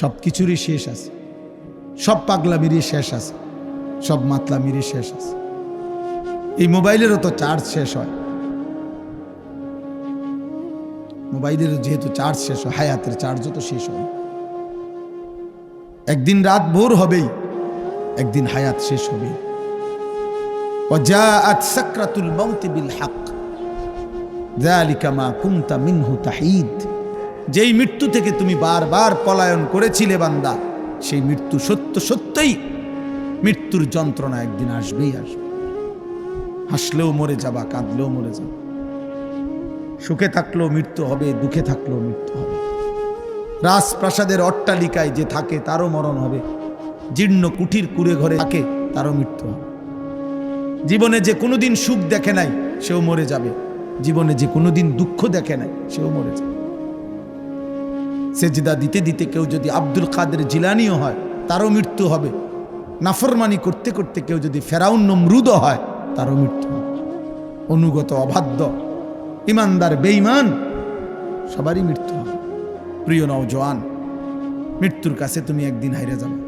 সব কিছুরই শেষ আছে সব পাগলামিরই শেষ আছে সব মাতলামিরই শেষ আছে এই মোবাইলেরও তো চার্জ শেষ হয় মোবাইলের যেহেতু চার্জ শেষ হয় হায়াতের চার্জও তো শেষ হয় একদিন রাত ভোর হবেই একদিন হায়াত শেষ হবে وجاءت سكرة الموت بالحق ذلك ما كنت منه تحيد যেই মৃত্যু থেকে তুমি বারবার পলায়ন করেছিলে বান্দা, সেই মৃত্যু সত্য সত্যই মৃত্যুর যন্ত্রণা একদিন আসবেই আসবে। হাসলেও মরে যাবা, কাঁদলেও মরে যাবা। সুখে থাকলেও মৃত্যু হবে, দুঃখে থাকলেও মৃত্যু হবে। রাজপ্রাসাদের অট্টালিকায় যে থাকে, তারও মরণ হবে। জীর্ণ কুঠির কুড়ে ঘরে থাকে, তারও মৃত্যু হবে। জীবনে যে কোনোদিন সুখ দেখে নাই, সেও মরে যাবে। জীবনে যে কোনোদিন দুঃখ দেখে নাই, সেও মরে যাবে। সেজদা দিতে দিতে কেউ যদি আব্দুল কাদের জিলানিও হয়, তারও মৃত্যু হবে। নাফরমানি করতে করতে কেউ যদি ফেরাউন নমরুদও হয়, তারও মৃত্যু অনুগত, অবাধ্য, ইমানদার, বেঈমান, সবারই মৃত্যু হবে। প্রিয় নওজোয়ান, মৃত্যুর কাছে তুমি একদিন হাইরে যাবে।